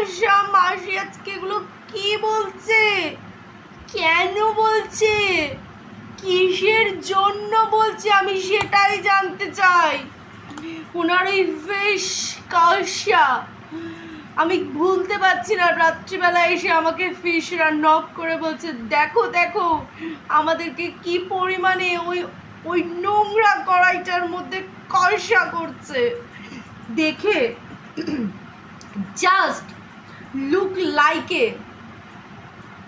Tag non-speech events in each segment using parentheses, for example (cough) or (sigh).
কষা মাসি আজকে এগুলো কি বলছে? কেন বলছে? কিসের জন্য বলছে? আমি সেটাই জানতে চাই। ওনার ওই ফিশ কষা আমি ভুলতে পারছি না রাত্রিবেলা এসে আমাকে ফিশরা নক করে বলছে, দেখো দেখো, আমাদেরকে কি পরিমাণে ওই ওই নোংরা কড়াইটার মধ্যে কষা করছে? দেখে জাস্ট লুক লাইকে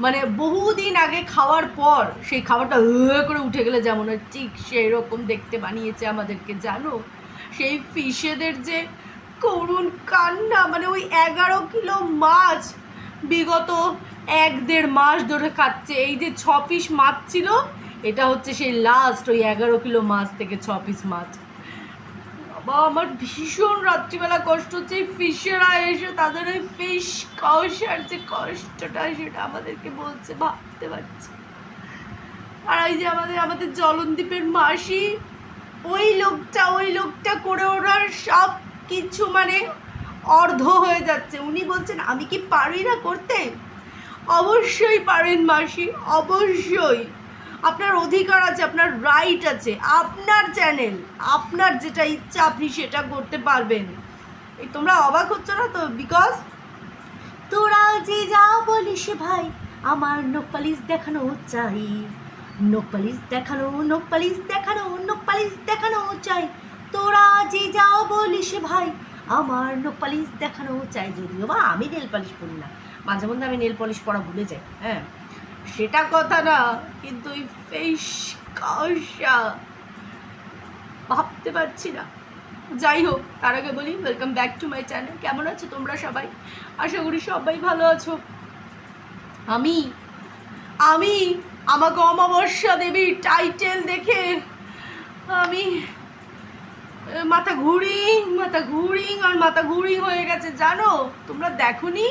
মানে বহুদিন আগে খাওয়ার পর সেই খাবারটা করে উঠে গেলে যেমন হয়, ঠিক সেই রকম দেখতে বানিয়েছে আমাদেরকে জানো? সেই ফিশেদের যে করুণ কান্না মানে ওই এগারো কিলো মাছ বিগত এক দেড় মাস ধরে খাচ্ছে এই যে ছ পিস মাছ ছিল এটা হচ্ছে সেই লাস্ট ওই এগারো কিলো মাছ থেকে ছ পিস মাছ। বাবা, আমার ভীষণ রাত্রিবেলা কষ্ট হচ্ছে। এই ফিশেরা এসে তাদের ওই ফিশ কষার যে কষ্টটা, সেটা আমাদেরকে বলছে, ভাবতে পারছি আর ওই যে আমাদের আমাদের জলনদ্বীপের মাসি, ওই লোকটা ওই লোকটা করে ওনার সব কিছু মানে অর্ধ হয়ে যাচ্ছে। উনি বলছেন, আমি কি পারি না করতে? অবশ্যই পারেন মাসি, অবশ্যই। আপনার অধিকার আছে, আপনার রাইট আছে, আপনার চ্যানেল আপনার যেটা ইচ্ছা আপনি সেটা করতে পারবেন। এই তোমরা অবাক হচ্ছ না তো? বিকজ তোরা যে যা বলিস ভাই, আমার নোক পালিশ দেখানো চাই। নোক পালিশ দেখানো নোক পালিশ দেখানো নোক পালিশ দেখানো চাই। তোরা যে যা বলিস ভাই, আমার নোক পালিশ দেখানো চাই। যদিও বা আমি নেল পালিশ পরি না, মাঝে মধ্যে আমি নেল পলিশ পরা ভুলে যাই হ্যাঁ? সেটা কথা না, কিন্তু ওই ফেস কষা ভাবতে পারছি না। যাই হোক, তার আগে বলি welcome back to my channel কেমন আছো তোমরা সবাই? আশা করি সবাই ভালো আছো। আমি আমি আমাকে অমাবস্যা দেবীর টাইটেল দেখে আমি মাথা ঘুরিং মাথা ঘুরিং আর মাথা ঘুরিং হয়ে গেছে। জানো, তোমরা দেখোনি?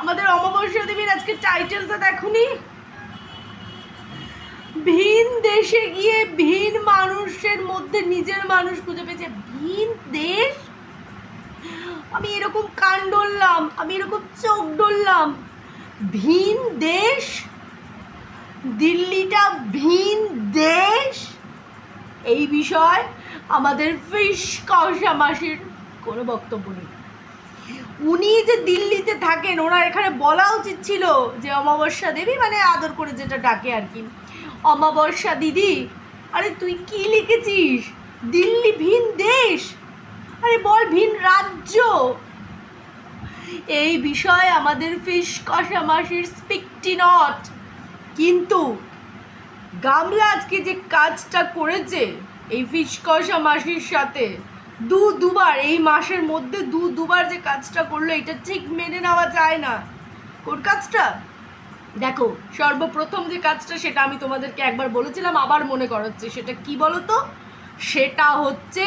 আমাদের অমাবস্যা দেবীর আজকে টাইটেলটা দেখোনি। ভিন দেশে গিয়ে ভিন মানুষের মধ্যে নিজের মানুষ খুঁজে পেয়েছে। ভিন দেশ? আমি এরকম কান ডললাম, আমি এরকম চোখ ডললাম। ভিন দেশ? দিল্লিটা ভিন দেশ? এই বিষয় আমাদের ফিশ কষা মাসির কোনো বক্তব্য নেই। উনি যে দিল্লিতে থাকেন, ওনার এখানে বলা উচিত ছিল যে অমাবস্যা দেবী মানে আদর করে যেটা ডাকে আর কি। অমাবস্যা দিদি, আরে তুই কি লিখেছিস? দিল্লি ভিন দেশ? আরে বল ভিন রাজ্য? এই বিষয়ে আমাদের ফিশ কষা মাসির স্পিকটি নট। কিন্তু গামলা আজকে যে কাজটা করেছে এই ফিশ কষা মাসির সাথে দু দুবার, এই মাসের মধ্যে দু দুবার যে কাজটা করল, এটা ঠিক মেনে নেওয়া যায় না। কোন কাজটা? দেখো, সর্বপ্রথম যে কাজটা, সেটা আমি তোমাদেরকে একবার বলেছিলাম, আবার মনে করাচ্ছি। সেটা কি বলো তো সেটা হচ্ছে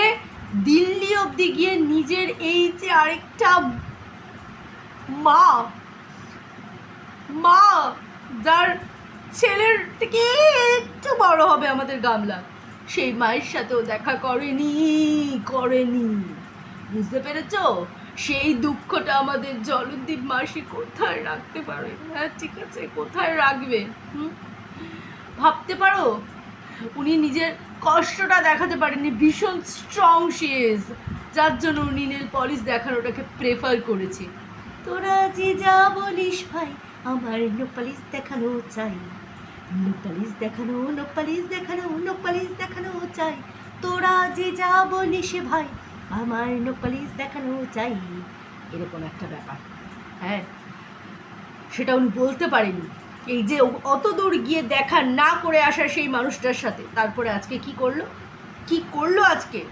দিল্লি অবধি গিয়ে নিজের এই যে আরেকটা মা মা, যার ছেলের থেকে একটু বড় হবে আমাদের গামলা। সেই মায়ের সাথেও দেখা করেনি করেনি। বুঝতে পেরেছ? সেই দুঃখটা আমাদের জলদ্বীপ মাসি কোথায় রাখতে পারে? হ্যাঁ ঠিক আছে, কোথায় রাখবে? হুম? ভাবতে পারো, উনি নিজের কষ্টটা দেখাতে পারেননি। ভীষণ স্ট্রং ইজ যার জন্য উনি নীল পলিশ দেখানোটাকে প্রেফার করেছে। তোরা যে যা বলিস ভাই, আমার নীল পলিশ দেখানো চাই। নোপালিশ দেখানো নোপালিশ দেখানো নোপালিশ দেখানো চাই। তোরা যে যা বলিস ভাই, আমার নোপালিশ দেখানো চাই। এরকম একটা ব্যাপার। হ্যাঁ সেটা উনি বলতে পারেনি। এই যে অত দূর গিয়ে দেখা না করে আসা সেই মানুষটার সাথে, তারপরে আজকে কি করল? কি করল আজকে?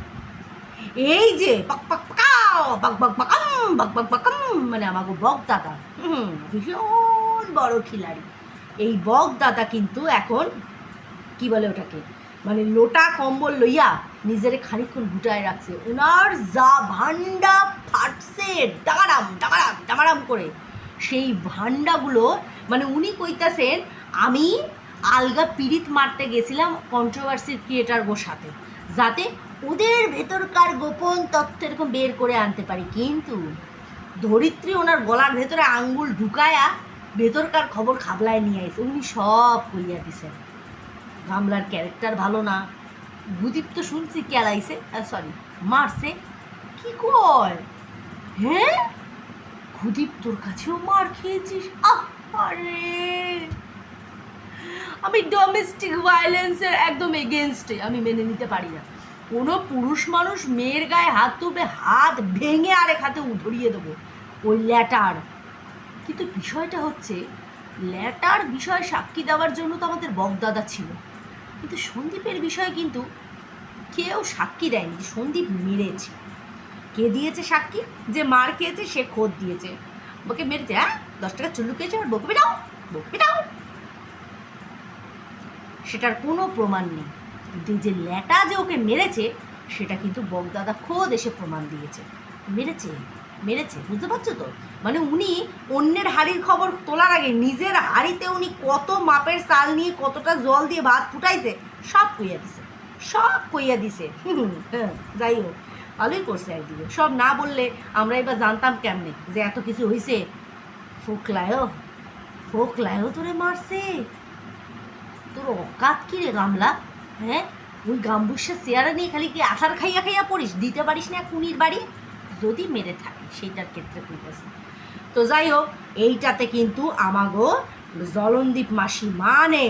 এই যে পাক পাক, পাকাও বাক বাক বাকাম বাক বাক বাকাম মানে আমাকে বক দাদা হুম, ভীষণ বড় খিলাড়ি। এই বক দাদা কিন্তু এখন, কি বলে ওটাকে? মানে লোটা কম্বল লইয়া নিজের খানিকক্ষণ গুটায় রাখছে। ওনার যা ভান্ডা ফাটছে ডামারাম ডামারাম ডামারাম করে। সেই ভান্ডাগুলো মানে উনি কইতাছেন, আমি আলগা পিরিত মারতে গেছিলাম কন্ট্রোভার্সির ক্রিয়েটার গো সাথে, যাতে ওদের ভেতরকার গোপন তথ্য এরকম বের করে আনতে পারি। কিন্তু ধরিত্রী ওনার গলার ভেতরে আঙ্গুল ঢুকায়া ভেতরকার খবর খাবলায় নিয়ে আইছে। উনি সব কইয়া দিছেন। গামলার ক্যারেক্টার ভালো না। গুদীপ তো শুনছি কেলাইছে। সরি মারছে। কি কয়? হ্যাঁ? গুদীপ তোর কাছেও মার খেয়েছিস? আরে! আমি ডোমেস্টিক ভায়োলেন্সের একদম এগেনস্টে আমি মেনে নিতে পারি না। কোনো পুরুষ মানুষ মেয়ের গায়ে হাত তুলবে, হাত ভেঙে আরেক হাতে ধরিয়ে দেবো। ওই ল্যাটার। কিন্তু বিষয়টা হচ্ছে ল্যাটার বিষয় সাক্ষী দেওয়ার জন্য তো আমাদের বগদাদা ছিল। কিন্তু সন্দীপের বিষয়ে কিন্তু কেউ সাক্ষী দেয়নি সন্দীপ মেরেছে। কে দিয়েছে সাক্ষী? যে মার খেয়েছে, সে খোদ দিয়েছে। ওকে মেরেছে হ্যাঁ? দশ টাকা চুল্লু খেয়েছে আর বকবে দাও বকবে দাও সেটার কোনো প্রমাণ নেই। কিন্তু যে ল্যাটা যে ওকে মেরেছে, সেটা কিন্তু বগদাদা খোদ এসে প্রমাণ দিয়েছে। মেরেছে? মেরেছে বুঝতে পারছ তো? মানে উনি অন্যের হাড়ির খবর তোলার আগে নিজের হাড়িতে উনি কত মাপের চাল নিয়ে কতটা জল দিয়ে ভাত ফুটাইছে সব কইয়া দিছে। সব কইয়া দিছে। হ্যাঁ, যাই হোক ভালোই করছে একদিকে। সব না বললে আমরা এবার জানতাম কেমনে যে এত কিছু হয়েছে ফোকলায়ও ফোকলায়ও তোরে মারছে। তোর অকাত কি রে গামলা হ্যাঁ? ওই গাম্বুসের চেয়ারে নিয়ে খালি কি আসার খাইয়া খাইয়া পড়িস? দিতে পারিস না কুনির বাড়ি? যদি মেরে থাকে। সেইটার ক্ষেত্রে কইতেছে তো যাই হোক, এইটাতে কিন্তু আমাগো জলনদীপ মাসি মানে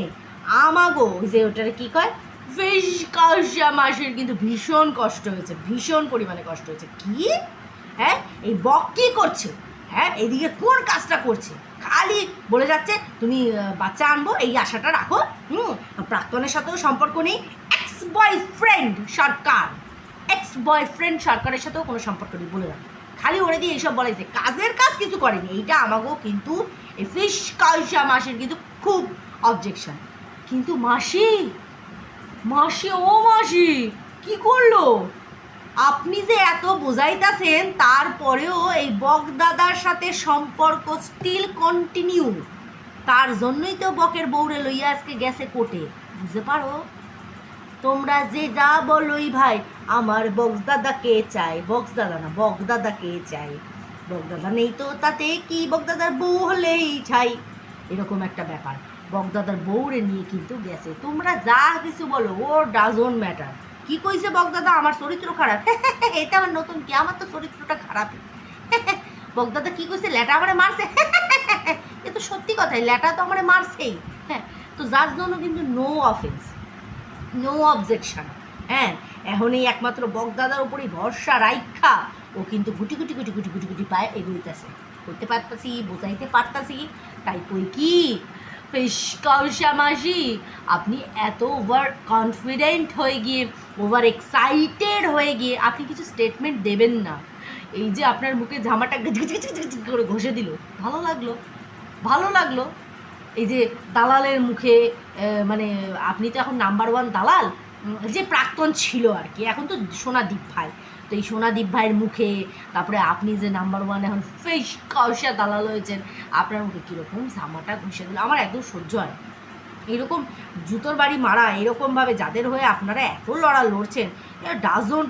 আমাগো যে ওটারে কি কয়? ফিশ কাউসা মাসির কিন্তু ভীষণ কষ্ট হয়েছে, ভীষণ পরিমাণে কষ্ট হয়েছে। কি? হ্যাঁ এই বক কি করছে? হ্যাঁ এদিকে কোন কাজটা করছে? খালি বলে যাচ্ছে, তুমি বাচ্চা আনব, এই আশাটা রাখো, হুম, প্রাক্তনের সাথেও সম্পর্ক নেই ex boyfriend Sarkar ex boyfriend সরকারের সাথেও কোনো সম্পর্ক নেই, বলে রাখো। খালি ওরে দিয়ে এইসব বলাইছে কাজের কাজ কিছু করেনি। এইটা আমাকেও কিন্তু এই ফিশ কাউসা মাসির কিন্তু খুব অবজেকশন কিন্তু মাসি মাসি, ও মাসি, কি করল? আপনি যে এত বোঝাইতাছেন, তারপরেও এই বকদাদার সাথে সম্পর্ক স্টিল কন্টিনিউ তার জন্যই তো বকের বউরে লইয়া আজকে গেছে কোর্টে। বুঝতে পারো? তোমরা যে যা বলোই ভাই, আমার বক্স বক্সদাদা কে চাই বক্সদাদা না বকদাদা কে চাই বকদাদা নেই তো তাতে কি? বকদাদার বউ হলেই চাই এরকম একটা ব্যাপার। বকদাদার বউরে নিয়ে কিন্তু গেছে। তোমরা যা কিছু বলো, ও ডাজন ম্যাটার কি কইছে বকদাদা আমার চরিত্র খারাপ। (laughs) এটা আমার নতুন কি? আমার তো চরিত্রটা খারাপই (laughs) বকদাদা কি কইছে? ল্যাটা আমারে মারছে। (laughs) এ তো সত্যি কথাই, ল্যাটা তো আমারে মারছেই। হ্যাঁ তো যার জন্য কিন্তু নো অফেন্স নো অবজেকশন হ্যাঁ এখন এই একমাত্র বকদাদার উপরেই ভরসা, রাইখা। ও কিন্তু গুটি গুটি গুটি গুটি গুটি গুটি পায়ে এগোইতেছে। করতে পারতাছি, বোঝাইতে পারতাছি, তাই কই কি? মাসি, আপনি এত ওভার কনফিডেন্ট হয়ে গিয়ে ওভার এক্সাইটেড হয়ে গিয়ে আপনি কিছু স্টেটমেন্ট দেবেন না। এই যে আপনার মুখে গিজ করে ঘষে দিল। ভালো লাগল। ভালো লাগল। এই যে দালালের মুখে মানে আপনি তো এখন নাম্বার ওয়ান দালাল যে প্রাক্তন ছিল আর কি, এখন তো সোনাদীপ ভাই। তো এই সোনাদীপ ভাইয়ের মুখে, তারপরে আপনি যে নাম্বার ওয়ান এখন ফেস কষা দালাল হয়েছেন, আপনার মুখে কীরকম জামাটা ঘষে দিল? আমার একদম সহ্য হয়। এরকম জুতোর বাড়ি মারা, এরকমভাবে যাদের হয়ে আপনারা এত লড়া লড়ছেন doesn't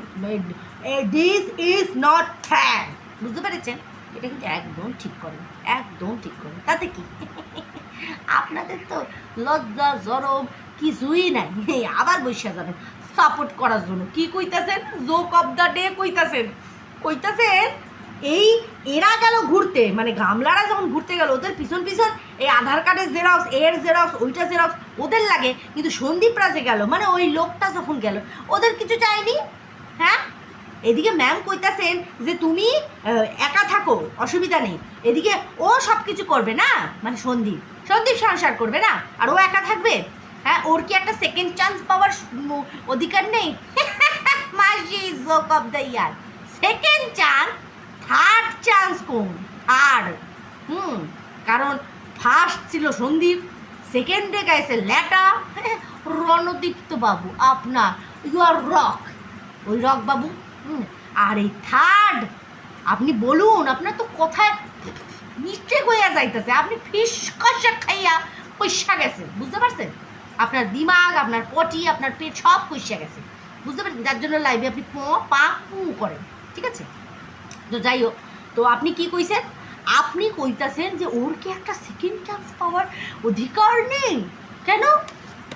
this is not fan বুঝতে পেরেছেন? এটা কিন্তু একদম ঠিক করেন, একদম ঠিক করেন। তাতে কি? আপনাদের তো লজ্জা, জরম কিছুই নাই। আবার বসে যাবেন সাপোর্ট করার জন্য। কি কইতাছেন? জোক অফ দ্য ডে কইতাছেন। কইতাছেন, এই এরা গেল ঘুরতে মানে গামলারা যখন ঘুরতে গেল, ওদের পিছন পিছন এই আধার কার্ডের জেরক্স এর জেরক্স ওইটা জেরক্স ওদের লাগে। কিন্তু সন্দীপ রাজে গেল মানে ওই লোকটা যখন গেল, ওদের কিছু চায়নি হ্যাঁ? এদিকে ম্যাম কইতাছেন যে তুমি একা থাকো, অসুবিধা নেই। এদিকে ও সব কিছু করবে না? মানে সন্দীপ। সন্দীপ সংসার করবে না? আর ও একা থাকবে? হ্যাঁ ওর কি একটা সেকেন্ড চান্স পাওয়ার অধিকার নেই? (laughs) মাসি joke of the year second chance third chance কোন? থার্ড হুম, কারণ ফার্স্ট ছিল সন্দীপ সেকেন্ডে গাইছে ল্যাটা। (laughs) রণদীপ্ত বাবু, আপনার ইউ আর রক ওই রক বাবু আর এই থার্ড, আপনি বলুন, আপনার তো কথায় মিস্টেক হইয়া যাইতেছে, আপনি ফিস কষা খাইয়া পয়সা গেছে বুঝতে পারছেন? আপনার দিমাগ, আপনার পটি, আপনার পেট সব পয়সা গেছে, বুঝতে পারছেন? যার জন্য লাইভে আপনি প, পা, পু করেন, ঠিক আছে? তো যাই হোক, তো আপনি কি কইছেন? আপনি কইতাছেন যে ওর কি একটা সেকেন্ড চান্স পাওয়ার অধিকার নেই? কেন?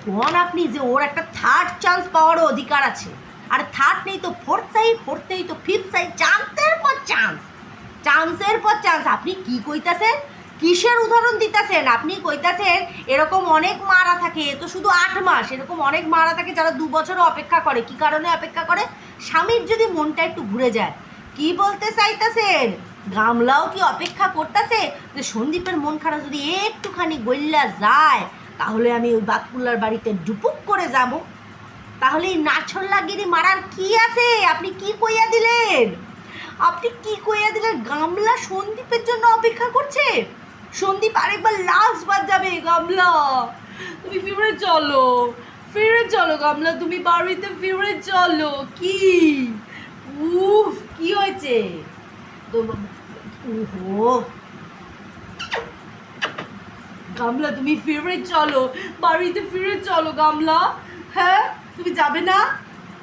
কোন আপনি যে ওর একটা থার্ড চান্স পাওয়ারও অধিকার আছে। আর থার্ড নেই তো ফোর্থ চাই ফোর্থ নেই তো ফিফথ চাই চান্সের পর চান্স চান্সের পর চান্স আপনি কি কইতাছেন? কিসের উদাহরণ দিতেছেন? আপনি কইতাছেন এরকম অনেক মারা থাকে, এ তো শুধু আট মাস, এরকম অনেক মারা থাকে যারা দু বছরও অপেক্ষা করে। কি কারণে অপেক্ষা করে? স্বামীর যদি মনটা একটু ঘুরে যায়, কি বলতে চাইতেছেন? গামলাও কি অপেক্ষা করতেছে? যে সন্দীপের মন খারাপ যদি একটুখানি গল্লা যায়, তাহলে আমি ওই বাতকুল্লার বাড়িতে ডুপুক করে যাব। তাহলে এই নাছল্লাগিরি মারার কি আছে? আপনি কি কইয়া দিলেন? আপনি কি কইয়া দিলেন? গামলা সন্দীপের জন্য অপেক্ষা করছে? সন্দীপ আরেকবার লাস্ট বার যাবে গামলা। তুমি ফিরে চলো ফিরে চলো গামলা, তুমি বাড়িতে ফিরে চলো। কি? উফ, কি হয়েছে? তো গামলা, তুমি ফিরে চলো, বাড়িতে ফিরে চলো গামলা হ্যাঁ? তুমি যাবে না,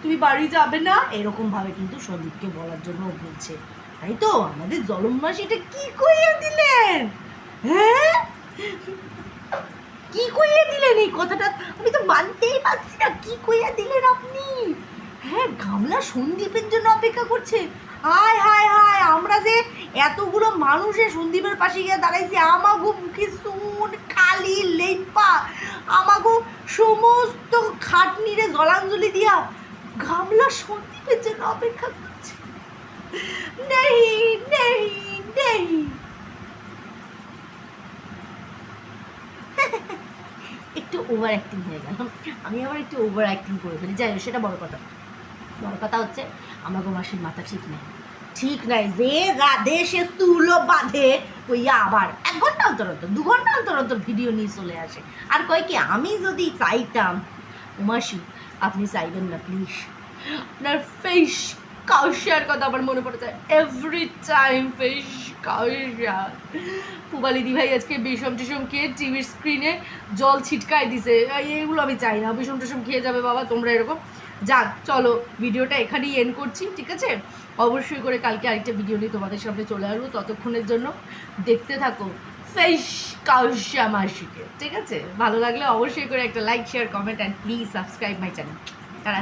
তুমি বাড়ি যাবে না। এরকম ভাবে কিন্তু সন্দীপকে বলার জন্য বলছে। তাই তো? আমাদের জলম মাসি এটা কি কইয়া দিলেন? হ্যাঁ? কি কইয়া দিলেন এই কথাটা? আমি তো মানতেই পারছি না, কি কইয়া দিলেন আপনি? হ্যাঁ গামলা সন্দীপের জন্য অপেক্ষা করছে। হায় হায় হায়, আমরা যে এতগুলো মানুষে সন্দীপের পাশে গিয়ে দাঁড়াইছি, আমাগো মুখে সুন খালি লেপা আমাগো সমস্ত খাটনিরে জলাঞ্জলি দিয়া গামলা সন্দীপের জন্য অপেক্ষা করছে। নেই নেই নেই। একটু ওভার অ্যাক্টিং হয়ে গেল। আমি আবার একটু ওভার অ্যাক্টিং করে ফেলি। যাই সেটা বড় কথা। বড় কথা হচ্ছে আমার গো মাসির মাথা ঠিক নেই। ঠিক নাই, যে রাধে সে তুলো বাঁধে কইয়া আবার এক ঘণ্টা অন্তর অন্তর, দু ঘণ্টা অন্তর অন্তর ভিডিও নিয়ে চলে আসে। আর কয় কি, আমি যদি চাইতাম উমাসি আপনি চাইবেন না প্লিজ আপনার ফেস কাউশিয়ার কথা আমার মনে পড়ে যায়। এভরি টাইম ফেস কাউশিয়া পুবালি দি ভাই আজকে বিষম টিসম খেয়ে টিভির স্ক্রিনে জল ছিটকায় দিছে। এই- এইগুলো আমি চাই না। বিষম টিসম খেয়ে যাবে বাবা, তোমরা এরকম। যাক, চলো, ভিডিওটা এখানেই এন্ড করছি, ঠিক আছে? অবশ্যই করে কালকে আরেকটা ভিডিও নিয়ে তোমাদের সামনে চলে আসব, ততক্ষণের জন্য দেখতে থাকো ফেস কাউশ্যা মাসিকে, ঠিক আছে? ভালো লাগলে অবশ্যই করে একটা like share comment and please subscribe my channel তারা